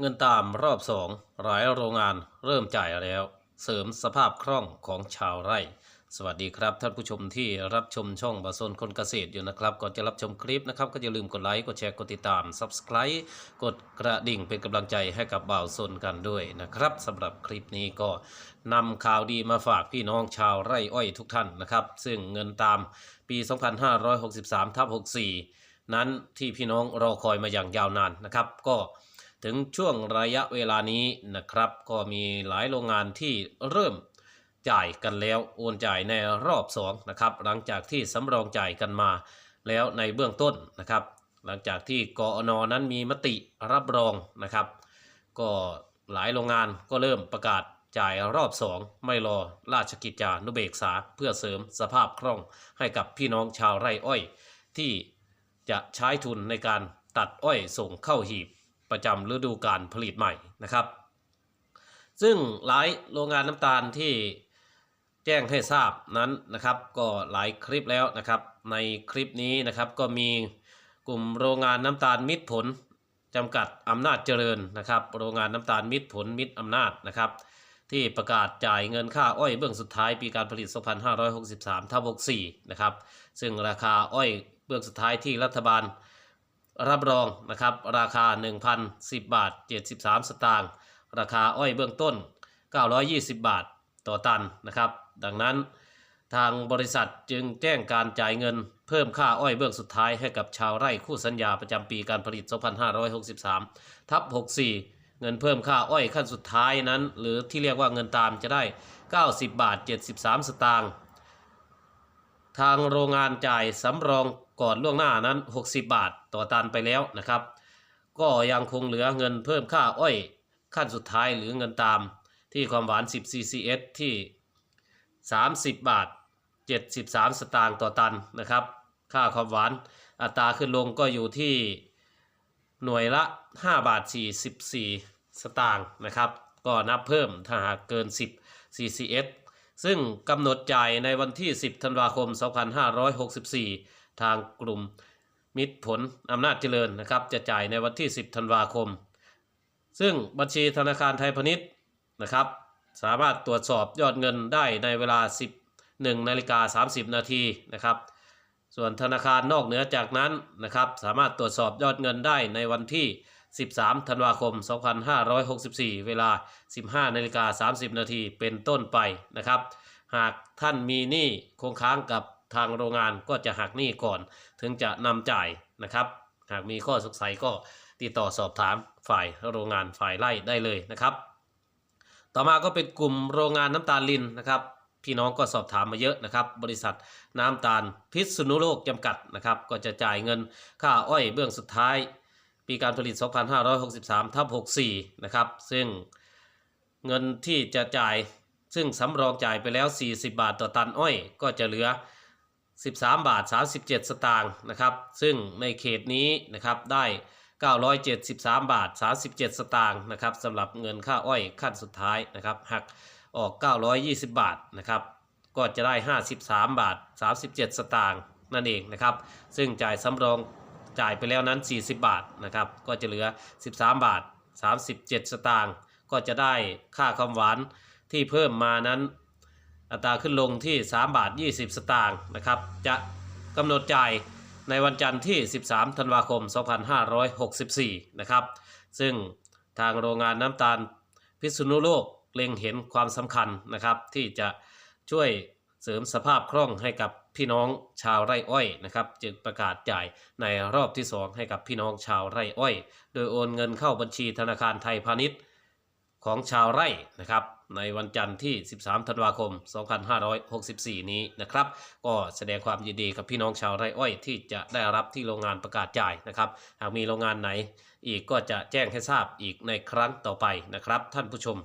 เงินตามรอบสองหลายโรงงานเริ่มจ่ายแล้ว เสริมสภาพคล่องของชาวไร่ สวัสดีครับท่านผู้ชมที่รับชมช่องบาโซนคนเกษตรอยู่นะครับ ก่อนจะรับชมคลิปนะครับ ก็อย่าลืมกดไลค์ กดแชร์ กดติดตาม Subscribe กดกระดิ่งเป็นกำลังใจให้กับบ่าวโซนกันด้วยนะครับสำหรับคลิปนี้ก็นำข่าวดีมาฝากพี่น้องชาวไร่อ้อยทุกท่านนะครับ ซึ่งเงินตามปี 2563ทับ64 นั้นที่พี่น้องรอคอยมาอย่างยาวนานนะครับ ก็ ถึงช่วงระยะเวลานี้นะครับ ก็มีหลายโรงงานที่เริ่มจ่ายกันแล้วโอนจ่ายในรอบ2นะครับหลังจากที่สำรองจ่ายกันมา แล้วในเบื้องต้นนะครับ หลังจากที่กอนอนั้นมีมติรับรองนะครับ ก็หลายโรงงานก็เริ่มประกาศจ่ายรอบ 2 ไม่รอราชกิจจานุเบกษาเพื่อเสริมสภาพคล่องให้กับพี่น้องชาวไร่อ้อย ที่จะใช้ทุนในการตัดอ้อยส่งเข้าหีบ ประจำฤดูการผลิตใหม่นะครับ ซึ่งหลายโรงงานน้ำตาลที่แจ้งให้ทราบนั้นนะครับ ก็หลายคลิปแล้วนะครับ ในคลิปนี้นะครับก็มีกลุ่มโรงงานน้ำตาลมิตรผลจำกัดอำนาจเจริญนะครับ โรงงานน้ำตาลมิตรผลมิตรอำนาจนะครับ ที่ประกาศจ่ายเงินค่าอ้อยเบื้องสุดท้ายปีการผลิต 2563ทับ64 นะครับ ซึ่งราคาอ้อยเบื้องสุดท้ายที่รัฐบาล รับรองนะครับราคา 1,010 บาท 73 สตางค์ราคาอ้อยเบื้องต้น 920 บาทต่อตันนะครับ ดังนั้นทางบริษัทจึงแจ้งการจ่ายเงินเพิ่มค่าอ้อยเบื้องสุดท้ายให้กับชาวไร่คู่สัญญาประจำปีการผลิต 2563 ทับ 64 เงินเพิ่มค่าอ้อยขั้นสุดท้ายนั้น หรือที่เรียกว่าเงินตามจะได้ 90 บาท 73 สตางค์ทางโรงงานจ่ายสำรอง ก่อนล่วงหน้านั้น 60 บาทต่อตันไปแล้วนะครับ ก็ยังคงเหลือเงินเพิ่มค่าอ้อยขั้นสุดท้ายหรือเงินตามที่ความหวาน 10 CCS ที่ 30 บาท 73 สตางค์ต่อตันนะครับ ค่าความหวานอัตราขึ้นลงก็อยู่ที่หน่วยละ 5 บาท 44 สตางค์นะครับ ก็นับเพิ่มถ้าหากเกิน 10 CCS ซึ่งกำหนดจ่ายในวันที่ 10 ธันวาคม 2564 ทางกลุ่ม มิตรผลอำนาจเจริญนะครับ จะจ่ายในวันที่ 10 ธันวาคม ซึ่งบัญชีธนาคารไทยพาณิชย์นะครับ สามารถตรวจสอบยอดเงินได้ในเวลา 11นาฬิกา30 นาทีนะครับ ส่วนธนาคารนอกเหนือจากนั้นนะครับ สามารถตรวจสอบยอดเงินได้ในวันที่ 13 ธันวาคม 2564 เวลา 15นาฬิกา30 นาทีเป็นต้นไปนะครับ หากท่านมีหนี้คงค้างกับ ทางโรงงานก็จะหักหนี้ก่อน ถึงจะนำจ่ายนะครับ หากมีข้อสงสัยก็ติดต่อสอบถามฝ่ายโรงงานฝ่ายไร่ได้เลยนะครับ ต่อมาก็เป็นกลุ่มโรงงานน้ำตาลลินนะครับ พี่น้องก็สอบถามมาเยอะนะครับ บริษัทน้ำตาลพิษณุโลกจำกัดนะครับ ก็จะจ่ายเงินค่าอ้อยเบื้องสุดท้าย ปีการผลิต 2563ทับ64 นะครับ ซึ่งเงินที่จะจ่ายซึ่งสำรองจ่ายไปแล้ว 40 บาทต่อตันอ้อย ก็จะเหลือ 13 บาท 37 สตางค์นะครับ ซึ่งในเขตนี้นะครับได้ 973 บาท 37 สตางค์นะครับสำหรับเงินค่าอ้อยขั้นสุดท้ายนะครับหักออก 920 บาทนะครับ ก็จะได้ 53 บาท 37 สตางค์นั่นเองนะครับ ซึ่งจ่ายสำรองจ่ายไปแล้วนั้น 40 บาทนะครับ ก็จะเหลือ 13 บาท 37 สตางค์ก็จะได้ค่าความหวานที่เพิ่มมานั้น อัตราขึ้นลงที่ 3 บาท 20 สตางค์นะครับ จะกำหนดจ่ายในวันจันทร์ที่ 13 ธันวาคม 2564 นะครับ ซึ่งทางโรงงานน้ำตาลพิษณุโลกเล็งเห็นความสำคัญนะครับ ที่จะช่วยเสริมสภาพคล่องให้กับพี่น้องชาวไร่อ้อยนะครับ จึงประกาศจ่ายในรอบที่ 2 ให้กับพี่น้องชาวไร่อ้อย โดยโอนเงินเข้าบัญชีธนาคารไทยพาณิชย์ ของชาวไร่นะครับ ในวันจันทร์ที่ 13 ธันวาคม 2564 นี้นะครับ ก็แสดงความยินดีกับพี่น้องชาวไร่อ้อยที่จะได้รับที่โรงงานประกาศจ่ายนะครับ หากมีโรงงานไหนอีกก็จะแจ้งให้ทราบอีกในครั้งต่อไปนะครับ ท่านผู้ชม